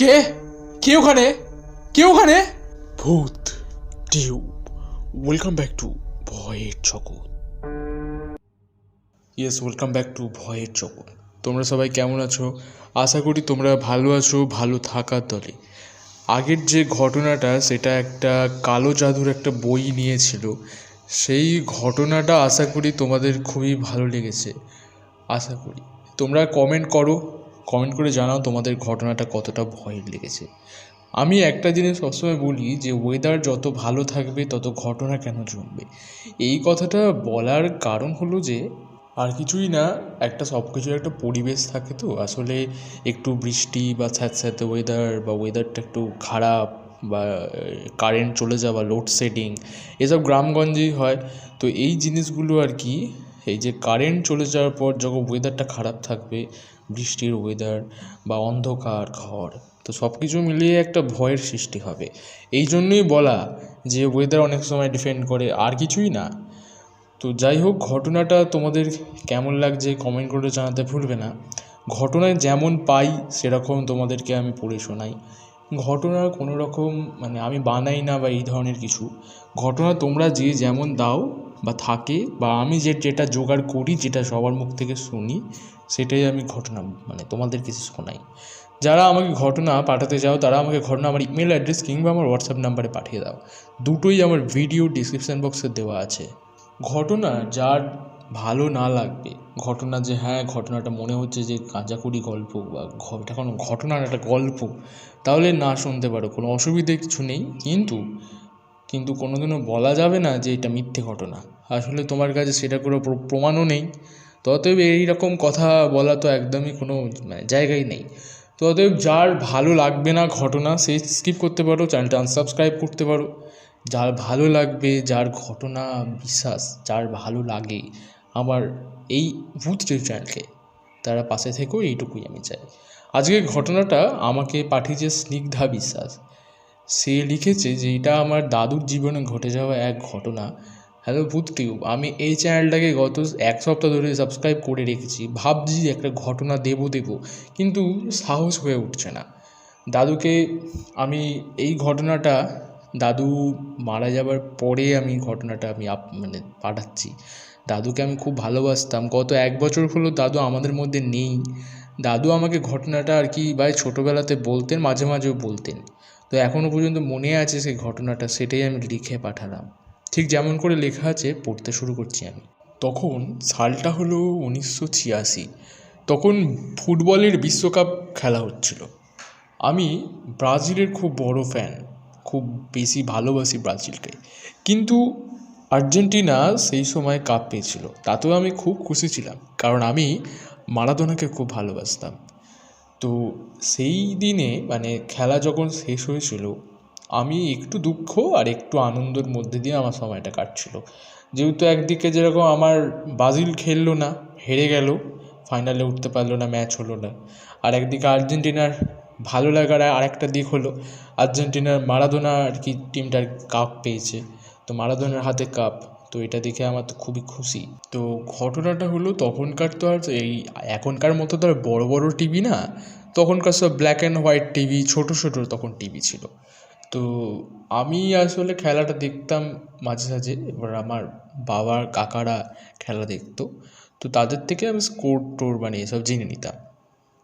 কে? কে ওখানে? কে ওখানে? ভূত টিউব। ওয়েলকাম ব্যাক টু ভয়ের জগৎ ইয়েস ওয়েলকাম ব্যাক টু ভয়ের জগৎ তোমরা সবাই কেমন আছো? আশা করি তোমরা ভালো আছো ভালো থাকার দলে। আগের যে ঘটনাটা সেটা একটা কালো জাদুর একটা বই নিয়েছিল। সেই ঘটনাটা আশা করি তোমাদের খুবই ভালো লেগেছে। আশা করি। তোমরা কমেন্ট করো। কমেন্ট করে জানাও তোমাদের ঘটনাটা কতটা ভয়ের লেগেছে। আমি একটা জিনিস সবসময় বলি যে ওয়েদার যত ভালো থাকবে, তত ঘটনা কেন জমবে? এই কথাটা বলার কারণ হলো যে, আর কিছুই না, একটা সব কিছুর একটা পরিবেশ থাকে তো। আসলে একটু বৃষ্টি বা স্যাঁত স্যাঁতস্যাঁতে ওয়েদার বা ওয়েদারটা একটু খারাপ বা কারেন্ট চলে যাওয়া লোডশেডিং এসব গ্রামগঞ্জেই হয়। তো এই জিনিসগুলো আর কি, এই যে কারেন্ট চলে যাওয়ার পর যখন ওয়েদারটা খারাপ থাকবে বৃষ্টির ওয়েদার বা অন্ধকার ঘর, তো সব কিছু মিলিয়ে একটা ভয়ের সৃষ্টি হবে। এই জন্যই বলা যে ওয়েদার অনেক সময় ডিপেন্ড করে, আর কিছুই না। তো যাই হোক, ঘটনাটা তোমাদের কেমন লাগছে কমেন্ট করে জানাতে ভুলবে না। ঘটনায় যেমন পাই, সেরকম তোমাদেরকে আমি পড়ে শোনাই। ঘটনার কোনো রকম মানে আমি বানাই না বা এই ধরনের কিছু। ঘটনা তোমরা যে যেমন দাও বা থাকে বা আমি যে যেটা জোগাড় করি, যেটা সবার মুখ থেকে শুনি, সেটাই আমি ঘটনা মানে তোমাদের কিছু শোনাই। যারা আমাকে ঘটনা পাঠাতে চাও, তারা আমাকে ঘটনা আমার ইমেল অ্যাড্রেস কিংবা আমার হোয়াটসঅ্যাপ নাম্বারে পাঠিয়ে দাও। দুটোই আমার ভিডিও ডিসক্রিপশান বক্সে দেওয়া আছে। ঘটনা যার ভালো না লাগবে, ঘটনা যে হ্যাঁ ঘটনাটা মনে হচ্ছে যে কাঁচাকুড়ি গল্প বা এটা কোনো ঘটনা একটা গল্প, তাহলে না শুনতে পারো। কোনো অসুবিধে কিছু নেই, কিন্তু কিন্তু কোনোদিনও বলা যাবে না যে এটা মিথ্যে ঘটনা। আসলে তোমার কাছে সেটা কোনো প্র- প্রমাণও নেই। তো অতএব এইরকম কথা বলা তো একদমই কোনো মানে জায়গাই নেই। তো অতএব যার ভালো লাগবে না ঘটনা, সে স্কিপ করতে পারো চ্যানেলটা আনসাবস্ক্রাইব করতে পারো। যার ভালো লাগবে, যার ঘটনা বিশ্বাস, যার ভালো লাগে, আমার এই ভূত চ্যানেলকে তারা পাশে থেকেও এইটুকুই আমি চাই। আজকের ঘটনাটা আমাকে পাঠিয়েছে স্নিগ্ধা বিশ্বাস। সে লিখেছে যে, এটা আমার দাদুর জীবনে ঘটে যাওয়া এক ঘটনা। হ্যালো ভূত টিউব আমি এই চ্যানেলটাকে গত এক সপ্তাহ ধরে সাবস্ক্রাইব করে রেখেছি। ভাবছি একটা ঘটনা দেবো দেবো, কিন্তু সাহস হয়ে উঠছে না। দাদুকে আমি এই ঘটনাটা, দাদু মারা যাবার পরে আমি ঘটনাটা আমি আপ মানে পাঠাচ্ছি। দাদুকে আমি খুব ভালোবাসতাম। গত এক বছর হলো দাদু আমাদের মধ্যে নেই। দাদু আমাকে ঘটনাটা আর কি ভাই ছোটোবেলাতে বলতেন, মাঝে মাঝেও বলতেন। তো এখনও পর্যন্ত মনে আছে সেই ঘটনাটা, সেটাই আমি লিখে পাঠালাম। ঠিক যেমন করে লেখা আছে, পড়তে শুরু করছি আমি। তখন সালটা হলো উনিশশো ছিয়াশি। তখন ফুটবলের বিশ্বকাপ খেলা হচ্ছিল। আমি ব্রাজিলের খুব বড় ফ্যান খুব বেশি ভালোবাসি ব্রাজিলকে। কিন্তু আর্জেন্টিনা সেই সময় কাপ পেয়েছিল। তাতেও আমি খুব খুশি ছিলাম। কারণ আমি মারাদোনাকে খুব ভালোবাসতাম। তো সেই দিনে মানে খেলা যখন শেষ হয়েছিল, আমি একটু দুঃখ আর একটু আনন্দের মধ্যে দিয়ে আমার সময়টা কাটছিল। যেহেতু একদিকে যেরকম আমার ব্রাজিল খেললো না, হেরে গেল, ফাইনালে উঠতে পারল না, ম্যাচ হলো না। আর একদিকে আর্জেন্টিনার ভালো লাগার আর একটা দিক হলো, আর্জেন্টিনার মারাদোনা আর কি টিমটার কাপ পেয়েছে। তো মারাদোনার হাতে কাপ তো এটা দেখে আমার তো খুবই খুশি। তো ঘটনাটা হলো তখনকার তো আর এই এখনকার মতো তো আর বড় বড় টিভি না, তখনকার সব ব্ল্যাক অ্যান্ড হোয়াইট টিভি ছোটো ছোটো তখন টিভি ছিল। তো আমি আসলে খেলাটা দেখতাম মাঝে সাঝে, এবার আমার বাবার কাকারা খেলা দেখতো। তো তাদের থেকে আমি স্কোর টোর মানে এসব জেনে নিতাম।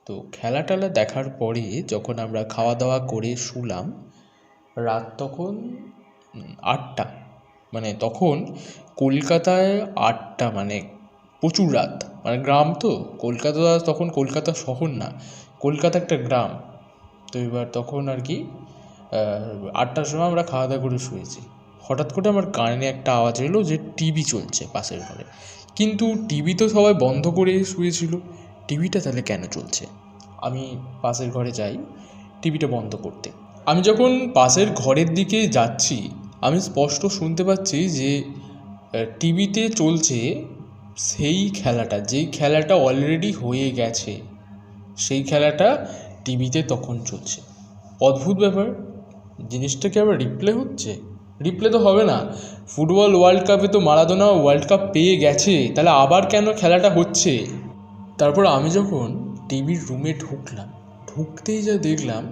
তো খেলা টেলা দেখার পরে যখন আমরা খাওয়া দাওয়া করে শুলাম, রাত তখন আটটা। মানে তখন কলকাতায় আটটা মানে প্রচুর রাত। মানে গ্রাম তো, কলকাতা তখন কলকাতা শহর না, কলকাতা একটা গ্রাম। তো এবার তখন আর কি আটটার সময় আমরা খাওয়া দাওয়া করে শুয়েছি। হঠাৎ করে আমার কানে একটা আওয়াজ এলো যে টিভি চলছে পাশের ঘরে। কিন্তু টিভি তো সবাই বন্ধ করে শুয়েছিল। টিভিটা তাহলে কেন চলছে? আমি পাশের ঘরে যাই, টিভিটা বন্ধ করতে। আমি যখন পাশের ঘরের দিকে যাচ্ছি আমি স্পষ্ট শুনতে পাচ্ছি যে টিভিতে চলছে সেই খেলাটা যেই খেলাটা অলরেডি হয়ে গেছে, সেই খেলাটা টিভিতে তখন চলছে। অদ্ভুত ব্যাপার, জিনিসটা কি আবার রিপ্লে হচ্ছে? রিপ্লে তো হবে না। ফুটবল ওয়ার্ল্ড কাপে তো মারাদোনা ওয়ার্ল্ড কাপ পেয়ে গেছে, তাহলে আবার কেন খেলাটা হচ্ছে? তারপর আমি যখন টিভির রুমে ঢুকলাম, ঢুকতেই যা দেখলাম,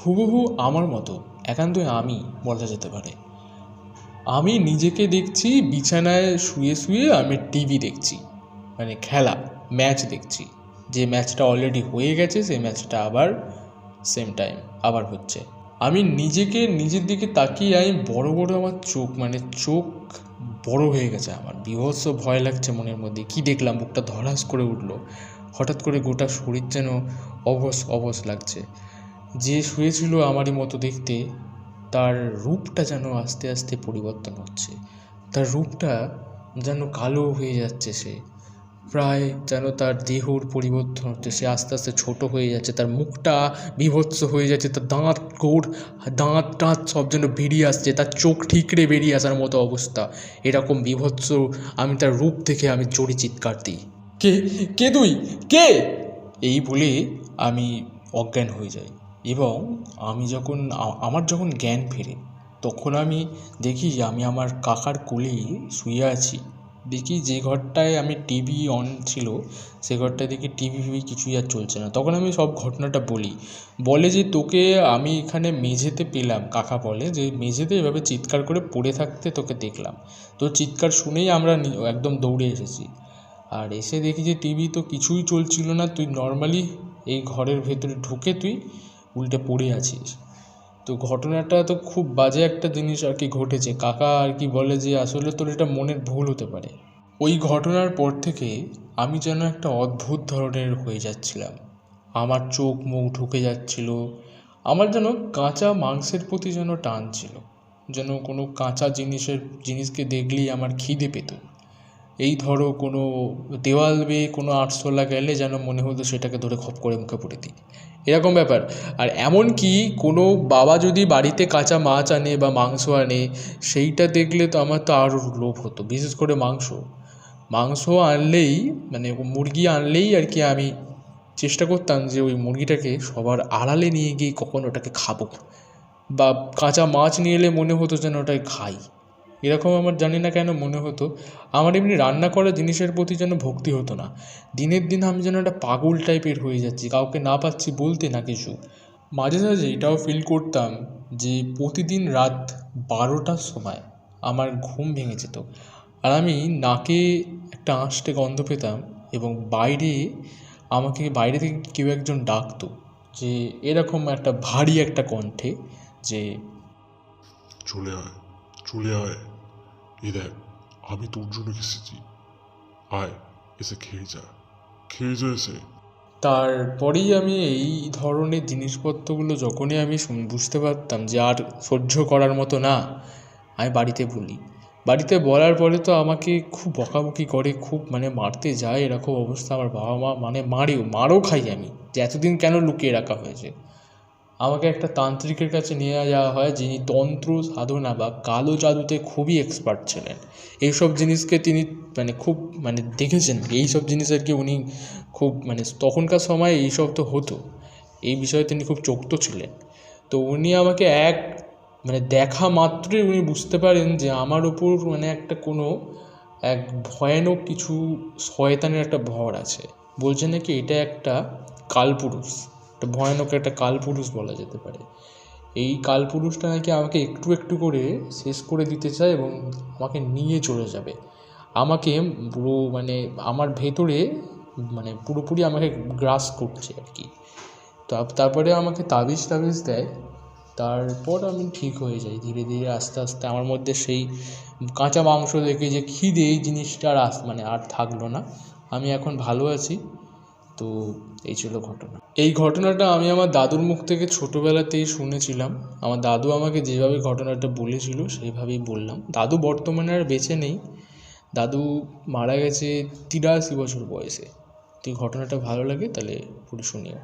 হুবহু আমার মতো, একান্তই আমি বলা যেতে পারে। আমি নিজেকে দেখছি, বিছানায় শুয়ে শুয়ে আমি টিভি দেখছি মানে খেলা ম্যাচ দেখছি। যে ম্যাচটা অলরেডি হয়ে গেছে, সেই ম্যাচটা আবার সেম টাইম আবার হচ্ছে। আমি নিজেকে, নিজের দিকে তাকিয়ে আমি বড় বড় আমার চোখ মানে চোখ বড় হয়ে গেছে আমার। বিভৎস ভয় লাগছে মনের মধ্যে। কি দেখলাম? বুকটা ধরাস করে উঠল। হঠাৎ করে গোটা শরীর যেন অবশ অবশ লাগছে। যে শুয়েছিল আমারই মতো দেখতে তার রূপটা যেন আস্তে আস্তে পরিবর্তন হচ্ছে। তার রূপটা যেন কালো হয়ে যাচ্ছে সে। প্রায় যেন তার দেহর পরিবর্তন হচ্ছে। সে আস্তে আস্তে ছোট হয়ে যাচ্ছে। তার মুখটা বিভৎস হয়ে যাচ্ছে। তার দাঁত গোড়, দাঁত টাঁত সব যেন বেরিয়ে আসছে। তার চোখ ঠিকরে বেরিয়ে আসার মতো অবস্থা। এরকম বিভৎস আমি তার রূপ দেখে আমি জোরে চিৎকার দিই। কে? কে তুই? কে? এই বলে আমি অজ্ঞান হয়ে যাই। এবং আমি যখন আমার যখন জ্ঞান ফেরে, তখন আমি দেখি যে আমি আমার কাকার কোলে শুয়ে আছি। দেখি যে ঘরটায় আমি টিভি অন ছিল, সে ঘরটায় দেখি টিভি ফিভি কিছুই আর চলছে না। তখন আমি সব ঘটনাটা বলি। বলে যে তোকে আমি এখানে মেঝেতে পেলাম, কাকা বলে যে মেঝেতে এভাবে চিৎকার করে পড়ে থাকতে তোকে দেখলাম। তো চিৎকার শুনেই আমরা একদম দৌড়ে এসেছি। আর এসে দেখি যে টিভি তো কিছুই চলছিল না, তুই নর্মালি এই ঘরের ভেতরে ঢুকে তুই উল্টে পড়ে আছিস। তো ঘটনাটা তো খুব বাজে একটা জিনিস আর কি ঘটেছে। কাকা আর কি বলে যে আসলে তোর এটা মনের ভুল হতে পারে। ওই ঘটনার পর থেকে আমি যেন একটা অদ্ভুত ধরনের হয়ে যাচ্ছিলাম। আমার চোখ মুখ ঢুকে যাচ্ছিল। আমার যেন কাঁচা মাংসের প্রতি যেন টান ছিল। যেন কোনো কাঁচা জিনিসের, জিনিসকে দেখলেই আমার খিদে পেত। এই ধরো কোনো দেওয়াল বেয়ে কোনো আটশোলা গেলে যেন মনে হতো সেটাকে ধরে খপ করে মুখে পড়ে দিই। এরকম ব্যাপার। আর এমন কি, কোনো বাবা যদি বাড়িতে কাঁচা মাছ আনে বা মাংস আনে, সেইটা দেখলে তো আমার তো আরও লোভ হতো, বিশেষ করে মাংস। মাংস আনলেই মানে মুরগি আনলেই আর কি আমি চেষ্টা করতাম যে ওই মুরগিটাকে সবার আড়ালে নিয়ে গিয়ে কখন ওটাকে খাব। বা কাঁচা মাছ নিয়ে এলে মনে হতো যেন ওটাকে খাই। এরকম আমার জানি না কেন মনে হতো। আমার এমনি রান্না করা জিনিসের প্রতি যেন ভক্তি হতো না। দিনের দিন আমি যেন একটা পাগল টাইপের হয়ে যাচ্ছি, কাউকে না পাচ্ছি বলতে না কিছু। মাঝে সাঝে এটাও ফিল করতাম যে প্রতিদিন রাত বারোটার সময় আমার ঘুম ভেঙে যেত। আর আমি নাকে একটা আঁশটে গন্ধ পেতাম এবং বাইরে আমাকে বাইরে থেকে কেউ একজন ডাকতো যে এরকম একটা ভারী একটা কণ্ঠে যে চলে আয় চলে আয় এই দেখ, আমি তোর জন্য এসেছি। আয়, এসে খেয়ে যা। খেয়ে যা এসে। তারপরেই আমি এই ধরনের জিনিসপত্রগুলো যখনই আমি বুঝতে পারতাম যে আর সহ্য করার মতো না, আমি বাড়িতে বলি। বাড়িতে বলার পরে তো আমাকে খুব বকাবকি করে, খুব মানে মারতে যায়, এরকম অবস্থা আমার বাবা মা মানে মারেও, মারও খাই আমি, যে এতদিন কেন লুকিয়ে রাখা হয়েছে। আমাকে একটা তান্ত্রিকের কাছে নিয়ে যাওয়া হয় যিনি তন্ত্র, সাধনা বা কালো জাদুতে খুবই এক্সপার্ট ছিলেন। এইসব জিনিসকে তিনি মানে খুব মানে দেখেছেন। এইসব জিনিস আর কি উনি খুব মানে তখনকার সময় এইসব তো হতো। এই বিষয়ে তিনি খুব চোক্ত ছিলেন। তো উনি আমাকে এক মানে দেখা মাত্রই উনি বুঝতে পারেন যে আমার ওপর মানে একটা কোনো এক ভয়ানক কিছু শয়তানের একটা ভর আছে। বলছে নাকি এটা একটা কালপুরুষ। একটা ভয়ানক একটা কালপুরুষ বলা যেতে পারে। এই কালপুরুষটা নাকি আমাকে একটু একটু করে শেষ করে দিতে চায় এবং আমাকে নিয়ে চলে যাবে। আমাকে পুরো মানে আমার ভেতরে মানে পুরোপুরি আমাকে গ্রাস করছে আর কি। তার- তারপরে আমাকে তাবিজ তাবিজ দেয়। তারপর আমি ঠিক হয়ে যাই ধীরে ধীরে আস্তে আস্তে। আমার মধ্যে সেই কাঁচা মাংস দেখে যে খিদে এই জিনিসটা আর আস মানে আর থাকল না। আমি এখন ভালো আছি। তো এই ছিল ঘটনা। এই ঘটনাটা আমি আমার দাদুর মুখ থেকে ছোটোবেলাতেই শুনেছিলাম। আমার দাদু আমাকে যেভাবে ঘটনাটা বলেছিল সেইভাবেই বললাম। দাদু বর্তমানে আর বেঁচে নেই। দাদু মারা গেছে তিরাশি বছর বয়সে। তো এই ঘটনাটা ভালো লাগে তাহলে পুরো শুনিও।